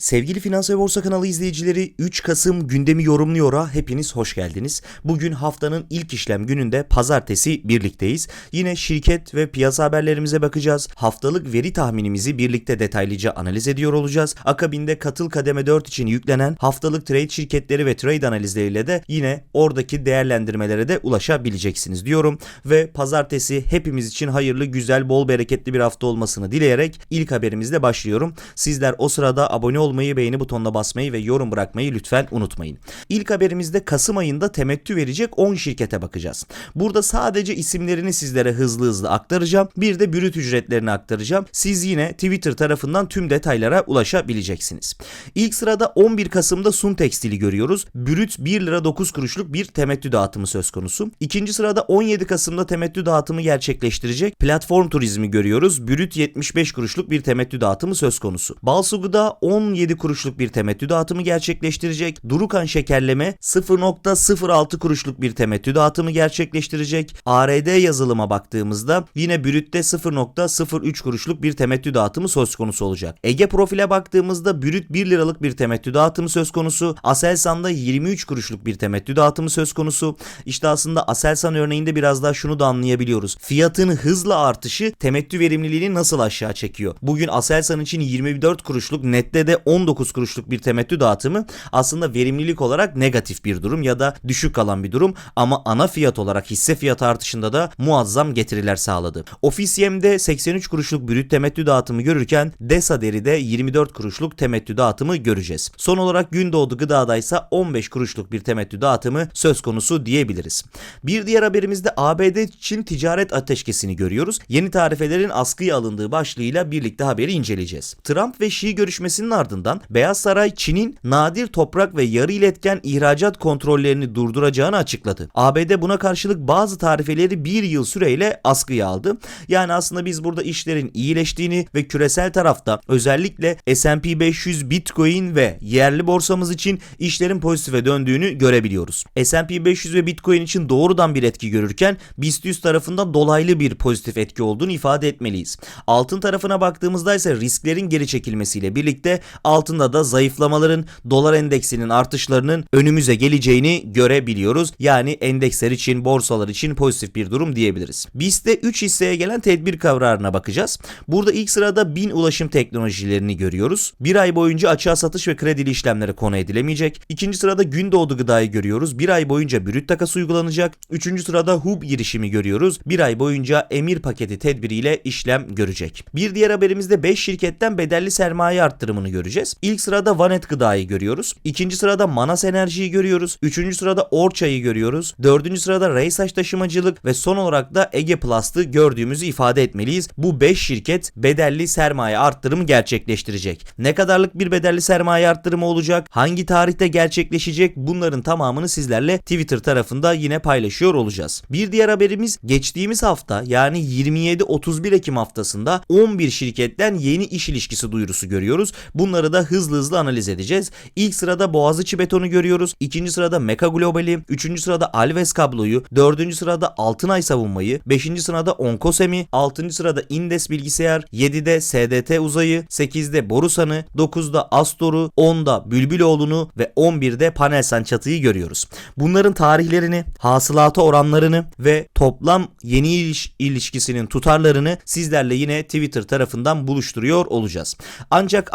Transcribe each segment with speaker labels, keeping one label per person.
Speaker 1: Sevgili Finans ve Borsa kanalı izleyicileri 3 Kasım gündemi yorumluyor'a hepiniz hoş geldiniz. Bugün haftanın ilk işlem gününde pazartesi birlikteyiz. Yine şirket ve piyasa haberlerimize bakacağız. Haftalık veri tahminimizi birlikte detaylıca analiz ediyor olacağız. Akabinde katıl kademe 4 için yüklenen haftalık trade şirketleri ve trade analizleriyle de yine oradaki değerlendirmelere de ulaşabileceksiniz diyorum. Ve pazartesi hepimiz için hayırlı, güzel, bol bereketli bir hafta olmasını dileyerek ilk haberimizle başlıyorum. Sizler o sırada abone olmayı, beğeni butonuna basmayı ve yorum bırakmayı lütfen unutmayın. İlk haberimizde Kasım ayında temettü verecek 10 şirkete bakacağız. Burada sadece isimlerini sizlere hızlı hızlı aktaracağım. Bir de bürüt ücretlerini aktaracağım. Siz yine Twitter tarafından tüm detaylara ulaşabileceksiniz. İlk sırada 11 Kasım'da Sun Tekstil'i görüyoruz. Brüt 1 lira 9 kuruşluk bir temettü dağıtımı söz konusu. İkinci sırada 17 Kasım'da temettü dağıtımı gerçekleştirecek platform turizmi görüyoruz. Brüt 75 kuruşluk bir temettü dağıtımı söz konusu. Balsugu'da 17 kuruşluk bir temettü dağıtımı gerçekleştirecek. Durukan Şekerleme 0.06 kuruşluk bir temettü dağıtımı gerçekleştirecek. ARD yazılıma baktığımızda yine Brüt'te 0.03 kuruşluk bir temettü dağıtımı söz konusu olacak. Ege Profil'e baktığımızda Brüt 1 liralık bir temettü dağıtımı söz konusu. Aselsan'da 23 kuruşluk bir temettü dağıtımı söz konusu. İşte aslında Aselsan örneğinde biraz daha şunu da anlayabiliyoruz. Fiyatın hızla artışı temettü verimliliğini nasıl aşağı çekiyor? Bugün Aselsan için 24 kuruşluk nette de 19 kuruşluk bir temettü dağıtımı aslında verimlilik olarak negatif bir durum ya da düşük kalan bir durum ama ana fiyat olarak hisse fiyatı artışında da muazzam getiriler sağladı. Ofis Yem'de 83 kuruşluk brüt temettü dağıtımı görürken Desa Deri'de 24 kuruşluk temettü dağıtımı göreceğiz. Son olarak Gündoğdu Gıda'da ise 15 kuruşluk bir temettü dağıtımı söz konusu diyebiliriz. Bir diğer haberimizde ABD Çin ticaret ateşkesini görüyoruz. Yeni tarifelerin askıya alındığı başlığıyla birlikte haberi inceleyeceğiz. Trump ve Xi görüşmesinin ardından Beyaz Saray Çin'in nadir toprak ve yarı iletken ihracat kontrollerini durduracağını açıkladı. ABD buna karşılık bazı tarifeleri bir yıl süreyle askıya aldı. Yani aslında biz burada işlerin iyileştiğini ve küresel tarafta özellikle S&P 500, Bitcoin ve yerli borsamız için işlerin pozitife döndüğünü görebiliyoruz. S&P 500 ve Bitcoin için doğrudan bir etki görürken BIST 100 tarafından dolaylı bir pozitif etki olduğunu ifade etmeliyiz. Altın tarafına baktığımızda ise risklerin geri çekilmesiyle birlikte altında da zayıflamaların dolar endeksinin artışlarının önümüze geleceğini görebiliyoruz. Yani endeksler için, borsalar için pozitif bir durum diyebiliriz. BIST'te 3 hisseye gelen tedbir kararına bakacağız. Burada ilk sırada bin ulaşım teknolojilerini görüyoruz. Bir ay boyunca açığa satış ve kredili işlemlere konu edilemeyecek. İkinci sırada Gündoğdu gıdayı görüyoruz. Bir ay boyunca brüt takas uygulanacak. Üçüncü sırada HUB girişimi görüyoruz. Bir ay boyunca emir paketi tedbiriyle işlem görecek. Bir diğer haberimizde 5 şirketten bedelli sermaye arttırımını göreceğiz. İlk sırada Vanet gıdayı görüyoruz. İkinci sırada Manas Enerji'yi görüyoruz. Üçüncü sırada Orça'yı görüyoruz. Dördüncü sırada Reysaç Taşımacılık ve son olarak da Ege Plast'ı gördüğümüzü ifade etmeliyiz. Bu 5 şirket bedelli sermaye arttırımı gerçekleştirecek. Ne kadarlık bir bedelli sermaye arttırımı olacak? Hangi tarihte gerçekleşecek? Bunların tamamını sizlerle Twitter tarafında yine paylaşıyor olacağız. Bir diğer haberimiz geçtiğimiz hafta yani 27-31 Ekim haftasında 11 şirketten yeni iş ilişkisi duyurusu görüyoruz. Bunları da hızlı hızlı analiz edeceğiz. İlk sırada Boğaziçi Betonu görüyoruz. İkinci sırada Meka Global'i. Üçüncü sırada Alves Kablo'yu. Dördüncü sırada Altınay Savunmayı. Beşinci sırada Onkosemi. Altıncı sırada Indes Bilgisayar. 7'de SDT Uzayı. 8'de Borusan'ı. 9'da Astor'u. 10'da Bülbüloğlu'nu ve 11'de Panelsan Çatı'yı görüyoruz. Bunların tarihlerini, hasılata oranlarını ve toplam yeni iliş ilişkisinin tutarlarını sizlerle yine Twitter tarafından buluşturuyor olacağız. Ancak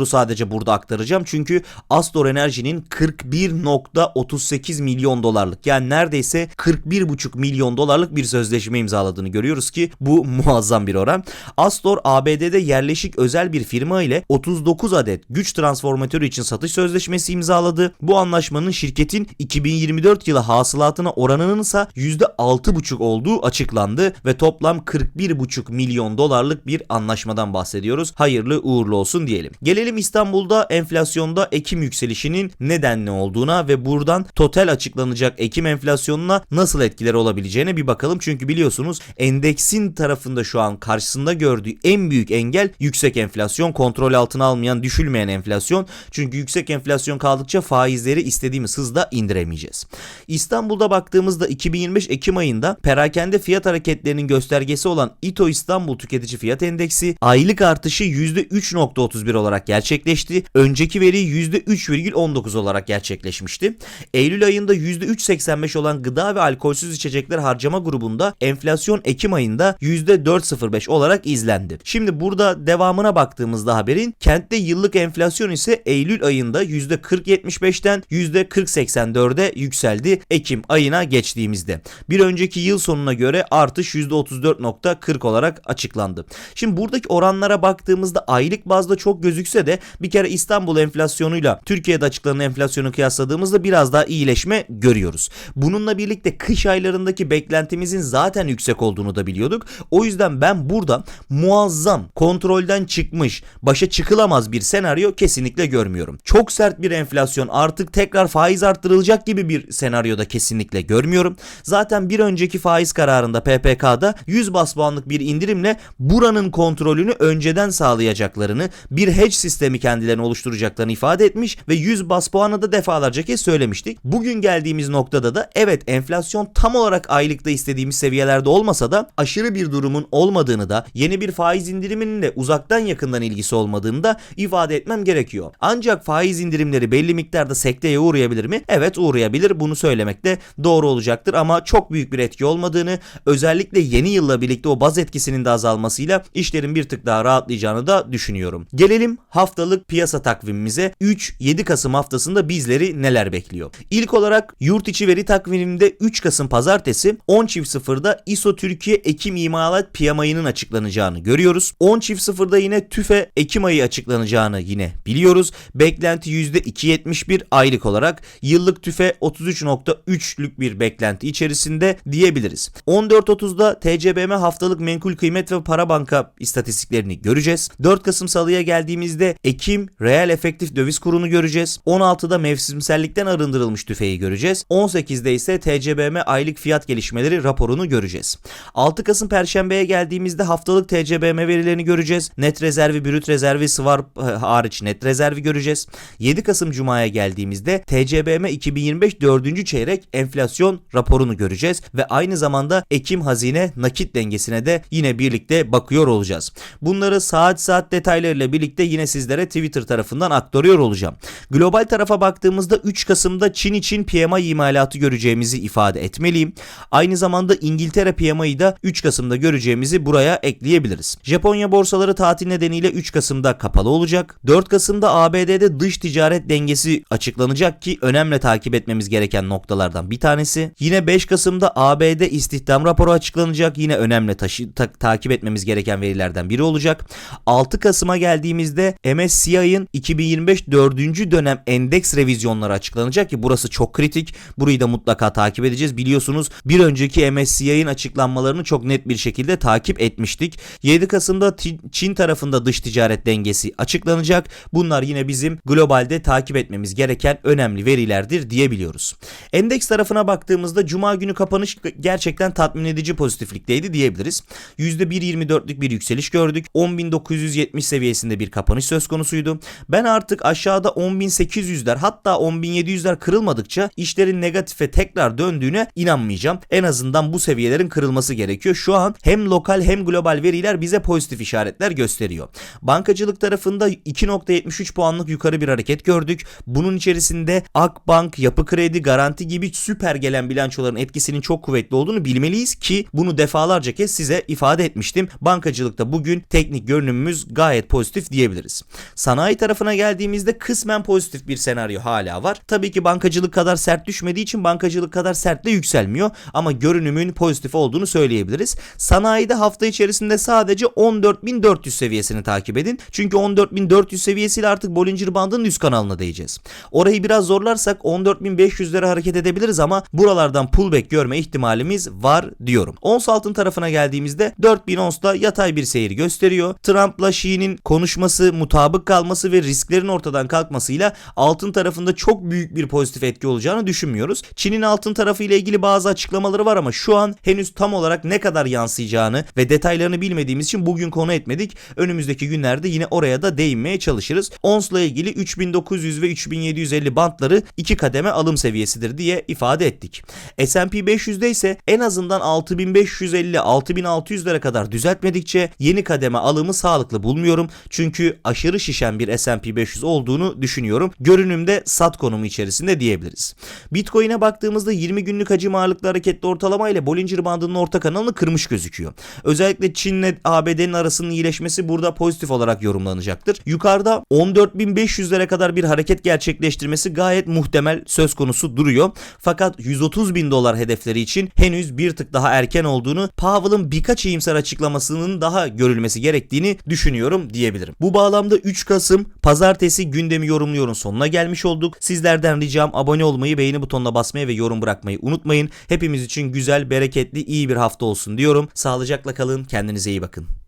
Speaker 1: Astor'u sadece burada aktaracağım çünkü Astor Enerji'nin 41.38 milyon dolarlık yani neredeyse 41.5 milyon dolarlık bir sözleşme imzaladığını görüyoruz ki bu muazzam bir oran. Astor ABD'de yerleşik özel bir firma ile 39 adet güç transformatörü için satış sözleşmesi imzaladı. Bu anlaşmanın şirketin 2024 yılı hasılatına oranının ise %6.5 olduğu açıklandı ve toplam 41.5 milyon dolarlık bir anlaşmadan bahsediyoruz. Hayırlı uğurlu olsun diyelim. Gelelim İstanbul'da enflasyonda Ekim yükselişinin nedenli olduğuna ve buradan total açıklanacak Ekim enflasyonuna nasıl etkileri olabileceğine bir bakalım. Çünkü biliyorsunuz endeksin tarafında şu an karşısında gördüğü en büyük engel yüksek enflasyon, kontrol altına almayan, düşülmeyen enflasyon. Çünkü yüksek enflasyon kaldıkça faizleri istediğimiz hızda indiremeyeceğiz. İstanbul'da baktığımızda 2025 Ekim ayında perakende fiyat hareketlerinin göstergesi olan İTO İstanbul Tüketici Fiyat Endeksi aylık artışı %3.31 olarak gerçekleşti gerçekleşti. Önceki veri %3,19 olarak gerçekleşmişti. Eylül ayında %3,85 olan gıda ve alkolsüz içecekler harcama grubunda enflasyon Ekim ayında %4,05 olarak izlendi. Şimdi burada devamına baktığımızda haberin kentte yıllık enflasyon ise Eylül ayında %40,75'ten %40,84'e yükseldi Ekim ayına geçtiğimizde. Bir önceki yıl sonuna göre artış %34,40 olarak açıklandı. Şimdi buradaki oranlara baktığımızda aylık bazda çok gözükse de bir kere İstanbul enflasyonuyla Türkiye'de açıklanan enflasyonu kıyasladığımızda biraz daha iyileşme görüyoruz. Bununla birlikte kış aylarındaki beklentimizin zaten yüksek olduğunu da biliyorduk. O yüzden ben burada muazzam, kontrolden çıkmış, başa çıkılamaz bir senaryo kesinlikle görmüyorum. Çok sert bir enflasyon artık tekrar faiz arttırılacak gibi bir senaryoda kesinlikle görmüyorum. Zaten bir önceki faiz kararında PPK'da 100 bas puanlık bir indirimle buranın kontrolünü önceden sağlayacaklarını, bir hedge sistemi kendilerine oluşturacaklarını ifade etmiş ve 100 bas puanı da defalarca kez söylemiştik. Bugün geldiğimiz noktada da evet enflasyon tam olarak aylıkta istediğimiz seviyelerde olmasa da aşırı bir durumun olmadığını da yeni bir faiz indiriminin de uzaktan yakından ilgisi olmadığını da ifade etmem gerekiyor. Ancak faiz indirimleri belli miktarda sekteye uğrayabilir mi? Evet uğrayabilir. Bunu söylemek de doğru olacaktır ama çok büyük bir etki olmadığını özellikle yeni yılla birlikte o baz etkisinin de azalmasıyla işlerin bir tık daha rahatlayacağını da düşünüyorum. Gelelim haftalık piyasa takvimimize. 3-7 Kasım haftasında bizleri neler bekliyor? İlk olarak yurt içi veri takviminde 3 Kasım pazartesi 10.00'da ISO Türkiye Ekim İmalat PMI'nin açıklanacağını görüyoruz. 10.00'da yine TÜFE Ekim ayı açıklanacağını yine biliyoruz. Beklenti %2.71 aylık olarak yıllık TÜFE 33.3'lük bir beklenti içerisinde diyebiliriz. 14.30'da TCBM haftalık menkul kıymet ve para banka istatistiklerini göreceğiz. 4 Kasım salıya geldiğimizde Ekim reel efektif döviz kurunu göreceğiz. 16'da mevsimsellikten arındırılmış tüfeği göreceğiz. 18'de ise TCBM aylık fiyat gelişmeleri raporunu göreceğiz. 6 Kasım Perşembe'ye geldiğimizde haftalık TCBM verilerini göreceğiz. Net rezervi, brüt rezervi, sıvar e, hariç net rezervi göreceğiz. 7 Kasım Cuma'ya geldiğimizde TCBM 2025 4. çeyrek enflasyon raporunu göreceğiz ve aynı zamanda Ekim hazine nakit dengesine de yine birlikte bakıyor olacağız. Bunları saat saat detaylarıyla birlikte yine sizlere Twitter tarafından aktarıyor olacağım. Global tarafa baktığımızda 3 Kasım'da Çin için PMI imalatı göreceğimizi ifade etmeliyim. Aynı zamanda İngiltere PMI'yi da 3 Kasım'da göreceğimizi buraya ekleyebiliriz. Japonya borsaları tatil nedeniyle 3 Kasım'da kapalı olacak. 4 Kasım'da ABD'de dış ticaret dengesi açıklanacak ki önemli takip etmemiz gereken noktalardan bir tanesi. Yine 5 Kasım'da ABD istihdam raporu açıklanacak. Yine önemli taşı, ta- takip etmemiz gereken verilerden biri olacak. 6 Kasım'a geldiğimizde MSCI'ın 2025 4. dönem endeks revizyonları açıklanacak ki burası çok kritik. Burayı da mutlaka takip edeceğiz. Biliyorsunuz bir önceki MSCI'nin açıklanmalarını çok net bir şekilde takip etmiştik. 7 Kasım'da Çin tarafında dış ticaret dengesi açıklanacak. Bunlar yine bizim globalde takip etmemiz gereken önemli verilerdir diyebiliyoruz. Endeks tarafına baktığımızda cuma günü kapanış gerçekten tatmin edici pozitiflikteydi diyebiliriz. %1.24'lük bir yükseliş gördük. 10.970 seviyesinde bir kapanış söz konusuydu. Ben artık aşağıda 10.800'ler hatta 10.700'ler kırılmadıkça işlerin negatife tekrar döndüğüne inanmayacağım. En azından bu seviyelerin kırılması gerekiyor. Şu an hem lokal hem global veriler bize pozitif işaretler gösteriyor. Bankacılık tarafında 2.73 puanlık yukarı bir hareket gördük. Bunun içerisinde Akbank, Yapı Kredi, Garanti gibi süper gelen bilançoların etkisinin çok kuvvetli olduğunu bilmeliyiz ki bunu defalarca kez size ifade etmiştim. Bankacılıkta bugün teknik görünümümüz gayet pozitif diyebiliriz. Sanayi tarafına geldiğimizde kısmen pozitif bir senaryo hala var. Tabii ki bankacılık kadar sert düşmediği için bankacılık kadar sert de yükselmiyor ama görünümün pozitif olduğunu söyleyebiliriz. Sanayide hafta içerisinde sadece 14.400 seviyesini takip edin. Çünkü 14.400 seviyesiyle artık Bollinger Band'ın üst kanalına değeceğiz. Orayı biraz zorlarsak 14.500'lere hareket edebiliriz ama buralardan pullback görme ihtimalimiz var diyorum. Ons altın tarafına geldiğimizde 4000 onsla yatay bir seyir gösteriyor. Trump'la Xi'nin konuşması, mutabık kalması ve risklerin ortadan kalkmasıyla altın tarafında çok büyük bir pozitif etki olacağını düşünmüyoruz. Çin'in altın tarafı ile ilgili bazı açıklamaları var ama şu an henüz tam olarak ne kadar yansıyacağını ve detaylarını bilmediğimiz için bugün konu etmedik. Önümüzdeki günlerde yine oraya da değinmeye çalışırız. Ons'la ilgili 3900 ve 3750 bantları iki kademe alım seviyesidir diye ifade ettik. S&P 500'de ise en azından 6550 6600'lere kadar düzeltmedikçe yeni kademe alımı sağlıklı bulmuyorum. Çünkü aşırı aşırı şişen bir S&P 500 olduğunu düşünüyorum. Görünümde sat konumu içerisinde diyebiliriz. Bitcoin'e baktığımızda 20 günlük hacim ağırlıklı hareketli ortalama ile Bollinger bandının orta kanalını kırmış gözüküyor. Özellikle Çin'le ABD'nin arasının iyileşmesi burada pozitif olarak yorumlanacaktır. Yukarıda 14.500'lere kadar bir hareket gerçekleştirmesi gayet muhtemel söz konusu duruyor. Fakat 130 bin dolar hedefleri için henüz bir tık daha erken olduğunu Powell'ın birkaç iyimser açıklamasının daha görülmesi gerektiğini düşünüyorum diyebilirim. Bu bağlamda 3 Kasım pazartesi gündemi yorumluyorum sonuna gelmiş olduk. Sizlerden ricam abone olmayı, beğeni butonuna basmayı ve yorum bırakmayı unutmayın. Hepimiz için güzel, bereketli, iyi bir hafta olsun diyorum. Sağlıcakla kalın, kendinize iyi bakın.